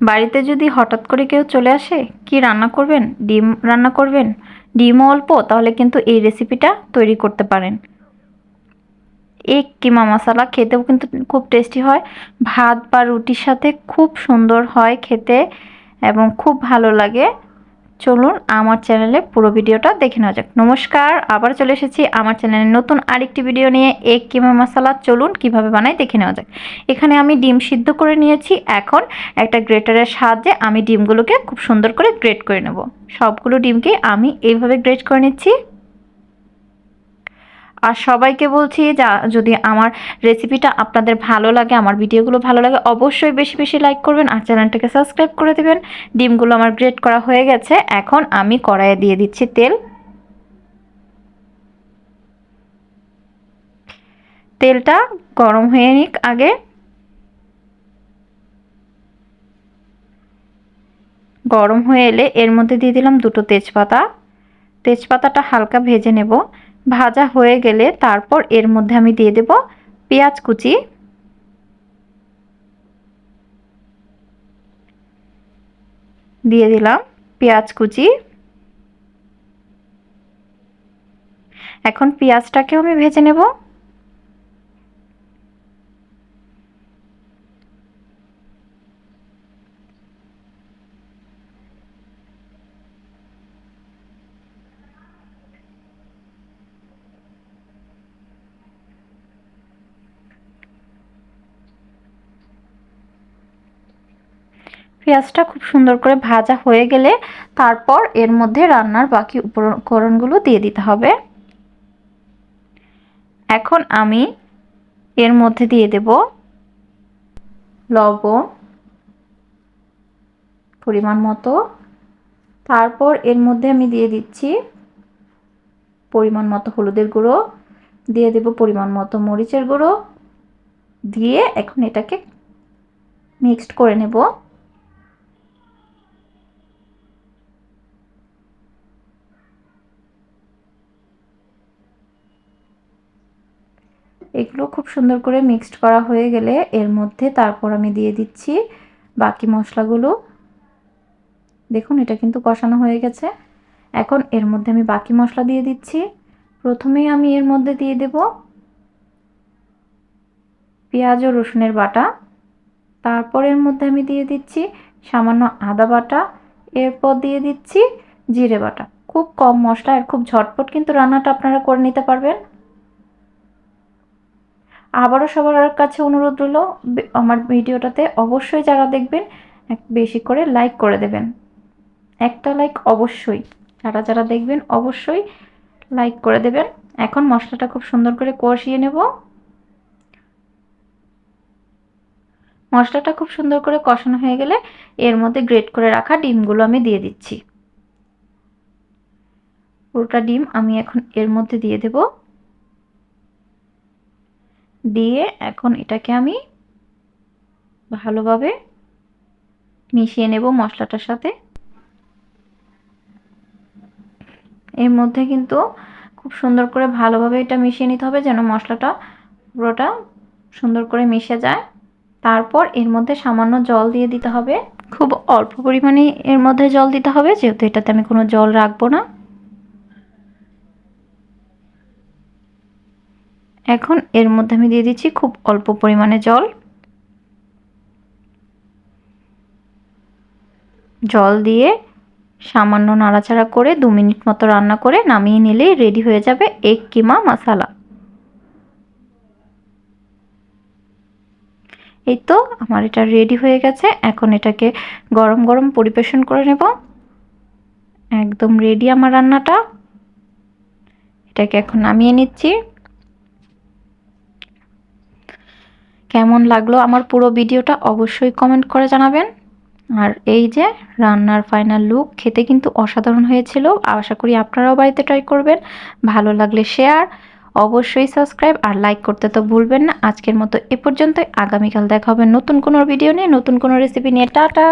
বাড়িতে যদি হঠাৎ করে কেউ চলে আসে, কি রান্না করবেন? ডিম রান্না করবেন? ডিমও অল্প, তাহলে কিন্তু এই রেসিপিটা তৈরি করতে পারেন। এক কিমা মশলা খেতেও কিন্তু খুব টেস্টি হয়। ভাত বা রুটির সাথে খুব সুন্দর হয় খেতে এবং খুব ভালো লাগে। চলুন আমার চ্যানেলে পুরো ভিডিওটা দেখে নেওয়া যাক। নমস্কার, আবার চলে এসেছি আমার চ্যানেলে নতুন আরেকটি ভিডিও নিয়ে। এক কিমা মশলা, চলুন কীভাবে বানাই দেখে নেওয়া যাক। এখানে আমি ডিম সিদ্ধ করে নিয়েছি। এখন একটা গ্রেটারের সাহায্যে আমি ডিমগুলোকে খুব সুন্দর করে গ্রেট করে নেব। সবগুলো ডিমকে আমি এইভাবে গ্রেট করে নিচ্ছি। আর সবাইকে বলছি যা যদি আমার রেসিপিটা আপনাদের ভালো লাগে, আমার ভিডিওগুলো ভালো লাগে, অবশ্যই বেশি বেশি লাইক করবেন আর চ্যানেলটাকে সাবস্ক্রাইব করে দেবেন। ডিমগুলো আমার গ্রেট করা হয়ে গেছে। এখন আমি কড়াইয়ে দিয়ে দিচ্ছি তেল। তেলটা গরম হয়ে নিক আগে। গরম হয়ে এলে এর মধ্যে দিয়ে দিলাম দুটো তেজপাতা। তেজপাতাটা হালকা ভেজে নেব। ভাজা হয়ে গেলে তারপর এর মধ্যে আমি দিয়ে দেব পেঁয়াজ কুচি। দিয়ে দিলাম পেঁয়াজ কুচি। এখন পেঁয়াজটাকেও আমি ভেজে নেব। পেঁয়াজটা খুব সুন্দর করে ভাজা হয়ে গেলে তারপর এর মধ্যে রান্নার বাকি উপকরণগুলো দিয়ে দিতে হবে। এখন আমি এর মধ্যে দিয়ে দেব লবণ পরিমাণ মতো। তারপর এর মধ্যে আমি দিয়ে দিচ্ছি পরিমাণ মতো হলুদের গুঁড়ো, দিয়ে দেব পরিমাণ মতো মরিচের গুঁড়ো, দিয়ে এখন এটাকে মিক্সড করে নেব। এগুলো খুব সুন্দর করে মিক্সড করা হয়ে গেলে এর মধ্যে তারপর আমি দিয়ে দিচ্ছি বাকি মশলাগুলো। দেখুন, এটা কিন্তু কষানো হয়ে গেছে। এখন এর মধ্যে আমি বাকি মশলা দিয়ে দিচ্ছি। প্রথমেই আমি এর মধ্যে দিয়ে দেব পেঁয়াজ ও রসুনের বাটা। তারপর এর মধ্যে আমি দিয়ে দিচ্ছি সামান্য আদা বাটা। এরপর দিয়ে দিচ্ছি জিরে বাটা। খুব কম মশলা আর খুব ঝটপট কিন্তু রান্নাটা আপনারা করে নিতে পারবেন। আবারও সবার কাছে অনুরোধ রইল আমার ভিডিওটাতে অবশ্যই যারা দেখবেন বেশি করে লাইক করে দেবেন। একটা লাইক অবশ্যই। যারা যারা দেখবেন, অবশ্যই লাইক করে দেবেন। এখন মশলাটা খুব সুন্দর করে কষিয়ে নেব। মশলাটা খুব সুন্দর করে কষানো হয়ে গেলে এর মধ্যে গ্রেট করে রাখা ডিমগুলো আমি দিয়ে দিচ্ছি। পুরোটা ডিম আমি এখন এর মধ্যে দিয়ে দেবো। দিয়ে এখন এটাকে আমি ভালোভাবে মিশিয়ে নেব মশলাটার সাথে। এর মধ্যে কিন্তু খুব সুন্দর করে ভালোভাবে এটা মিশিয়ে নিতে হবে যেন মশলাটা পুরোটা সুন্দর করে মিশে যায়। তারপর এর মধ্যে সামান্য জল দিয়ে দিতে হবে। খুব অল্প পরিমাণে এর মধ্যে জল দিতে হবে, যেহেতু এটাতে আমি কোনো জল রাখব না। এখন এর মধ্যে আমি দিয়ে দিচ্ছি খুব অল্প পরিমাণে জল। জল দিয়ে সামান্য নাড়াচাড়া করে দু মিনিট মতো রান্না করে নামিয়ে নিলেই রেডি হয়ে যাবে এক কিমা মশালা এই তো আমার এটা রেডি হয়ে গেছে। এখন এটাকে গরম গরম পরিবেশন করে নেব। একদম রেডি আমার রান্নাটা। এটাকে এখন নামিয়ে নিচ্ছি। কেমন লাগল আমার পুরো ভিডিওটা অবশ্যই কমেন্ট করে জানাবেন। আর এই যে রান্নার ফাইনাল লুক খেতে কিন্তু অসাধারণ হয়েছিল। আশা করি আপনারাও বাড়িতে ট্রাই করবেন। ভালো লাগলে শেয়ার অবশ্যই সাবস্ক্রাইব আর লাইক করতে তো ভুলবেন না। আজকের মতো এ পর্যন্তই। আগামীকাল দেখা হবে নতুন কোনো ভিডিও নিয়ে, নতুন কোনো রেসিপি নিয়ে। টাটা!